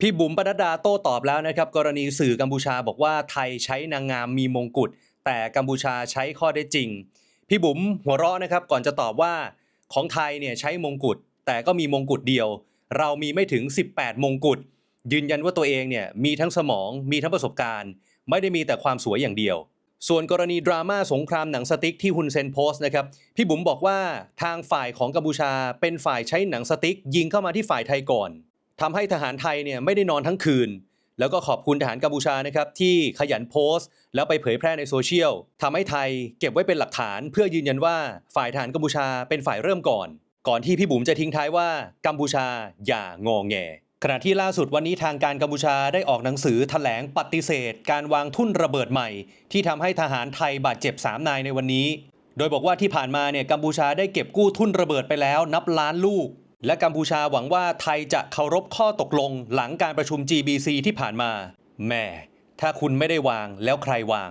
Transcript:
พี่บุ๋มปนัดดาโต้ตอบแล้วนะครับ กรณีสื่อกัมพูชาบอกว่าไทยใช้นางงามมีมงกุฎแต่กัมพูชาใช้ข้อได้จริง พี่บุ๋มหัวเราะนะครับ ก่อนจะตอบว่าของไทยเนี่ยใช้มงกุฎแต่ก็มีมงกุฎเดียว เรามีไม่ถึง 18 มงกุฎยืนยันว่าตัวเองเนี่ยมีทั้งสมองมีทั้งประสบการณ์ ไม่ได้มีแต่ความสวยอย่างเดียว ส่วนกรณีดราม่าสงครามหนังสติ๊กที่ฮุนเซนโพสต์นะครับพี่บุ๋มบอกว่าทางฝ่ายของกัมพูชาเป็นฝ่ายใช้หนังสติ๊กยิงเข้ามาที่ฝ่ายไทยก่อน ทำให้ทหารไทยเนี่ยไม่ได้นอนทั้งคืน แล้วก็ขอบคุณทหารกัมพูชานะครับที่ขยันโพสต์ แล้วไปเผยแพร่ในโซเชียลทำให้ไทยเก็บไว้เป็นหลักฐาน เพื่อยืนยันว่าฝ่ายทหารกัมพูชาเป็นฝ่ายเริ่มก่อน ก่อนที่พี่บุ๋มจะทิ้งท้ายว่ากัมพูชาอย่างอแงขณะที่ล่าสุดวันนี้ทางการกัมพูชาได้ออกหนังสือแถลงปฏิเสธ การวางทุ่นระเบิดใหม่ ที่ทำให้ทหารไทยบาดเจ็บ 3 นายในวันนี้ โดยบอกว่าที่ผ่านมาเนี่ยกัมพูชาได้เก็บกู้ทุ่นระเบิดไปแล้วนับล้านลูก และกัมพูชาหวังว่าไทยจะเคารพข้อตกลงหลังการประชุม GBC ที่ผ่านมาแหม่ถ้าคุณไม่ได้วางแล้วใครวาง